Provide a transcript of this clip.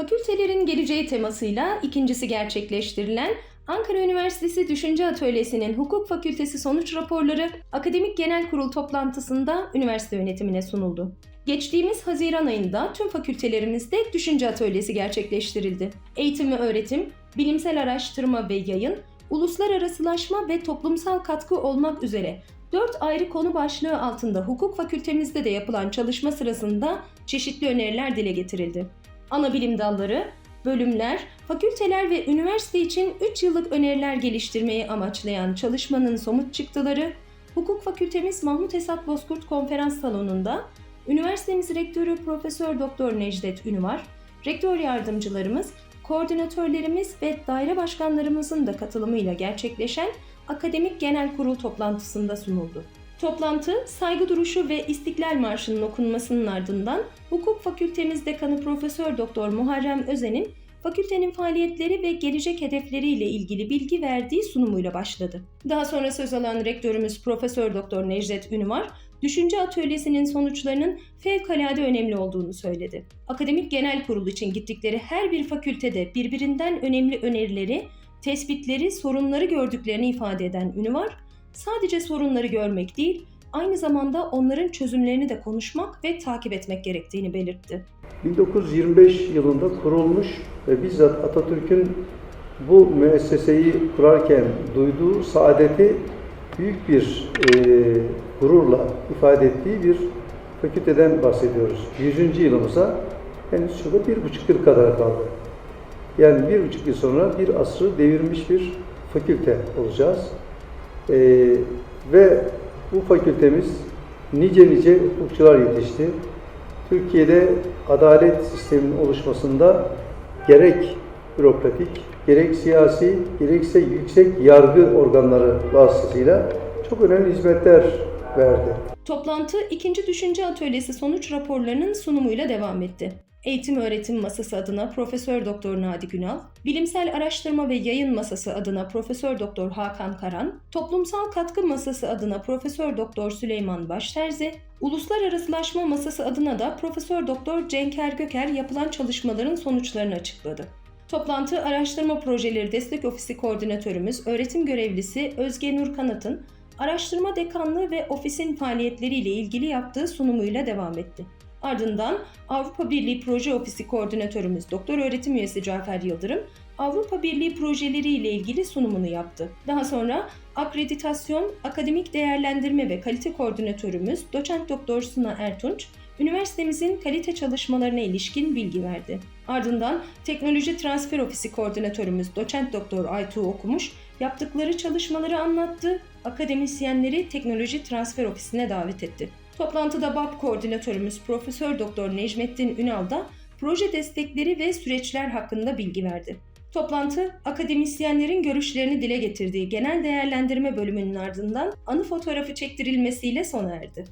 Fakültelerin geleceği temasıyla ikincisi gerçekleştirilen Ankara Üniversitesi Düşünce Atölyesi'nin Hukuk Fakültesi sonuç raporları Akademik Genel Kurul toplantısında üniversite yönetimine sunuldu. Geçtiğimiz Haziran ayında tüm fakültelerimizde düşünce atölyesi gerçekleştirildi. Eğitim ve öğretim, bilimsel araştırma ve yayın, uluslararasılaşma ve toplumsal katkı olmak üzere dört ayrı konu başlığı altında hukuk fakültemizde de yapılan çalışma sırasında çeşitli öneriler dile getirildi. Ana bilim dalları, bölümler, fakülteler ve üniversite için 3 yıllık öneriler geliştirmeyi amaçlayan çalışmanın somut çıktıları, hukuk fakültemiz Mahmut Esat Bozkurt Konferans Salonu'nda üniversitemiz rektörü Profesör Doktor Necdet Ünvar, rektör yardımcılarımız, koordinatörlerimiz ve daire başkanlarımızın da katılımıyla gerçekleşen Akademik Genel Kurul toplantısında sunuldu. Toplantı, saygı duruşu ve İstiklal Marşı'nın okunmasının ardından Hukuk Fakültemiz Dekanı Profesör Doktor Muharrem Özen'in fakültenin faaliyetleri ve gelecek hedefleriyle ilgili bilgi verdiği sunumuyla başladı. Daha sonra söz alan rektörümüz Profesör Doktor Necdet Ünvar, Düşünce Atölyesi'nin sonuçlarının fevkalade önemli olduğunu söyledi. Akademik Genel Kurul için gittikleri her bir fakültede birbirinden önemli önerileri, tespitleri, sorunları gördüklerini ifade eden Ünvar, sadece sorunları görmek değil, aynı zamanda onların çözümlerini de konuşmak ve takip etmek gerektiğini belirtti. 1925 yılında kurulmuş ve bizzat Atatürk'ün bu müesseseyi kurarken duyduğu saadeti büyük bir e, gururla ifade ettiği bir fakülteden bahsediyoruz. 100. yılımıza henüz şurada bir buçuk yıl kadar kaldı. Yani bir buçuk yıl sonra bir asrı devirmiş bir fakülte olacağız. E, ve bu fakültemiz nice nice hukukçular yetişti. Türkiye'de adalet sisteminin oluşmasında gerek bürokratik, gerek siyasi, gerekse yüksek yargı organları vasıtasıyla çok önemli hizmetler verdi. Toplantı 2. Düşünce Atölyesi sonuç raporlarının sunumuyla devam etti. Eğitim Öğretim Masası adına Profesör Doktor Nadi Günal, Bilimsel Araştırma ve Yayın Masası adına Profesör Doktor Hakan Karan, Toplumsal Katkı Masası adına Profesör Doktor Süleyman Başterzi, Uluslararasılaşma Masası adına da Profesör Doktor Cenker Göker yapılan çalışmaların sonuçlarını açıkladı. Toplantı Araştırma Projeleri Destek Ofisi Koordinatörümüz, öğretim görevlisi Özge Nur Kanat'ın araştırma dekanlığı ve ofisin faaliyetleriyle ilgili yaptığı sunumuyla devam etti. Ardından Avrupa Birliği Proje Ofisi Koordinatörümüz Doktor Öğretim Üyesi Cafer Yıldırım, Avrupa Birliği projeleri ile ilgili sunumunu yaptı. Daha sonra akreditasyon, akademik değerlendirme ve kalite koordinatörümüz Doçent Doktor Suna Ertunç, üniversitemizin kalite çalışmalarına ilişkin bilgi verdi. Ardından Teknoloji Transfer Ofisi Koordinatörümüz Doçent Doktor Aytuğ Okumuş, yaptıkları çalışmaları anlattı, akademisyenleri Teknoloji Transfer Ofisi'ne davet etti. Toplantıda BAP koordinatörümüz Profesör Doktor Necmettin Ünal da proje destekleri ve süreçler hakkında bilgi verdi. Toplantı, akademisyenlerin görüşlerini dile getirdiği genel değerlendirme bölümünün ardından anı fotoğrafı çektirilmesiyle sona erdi.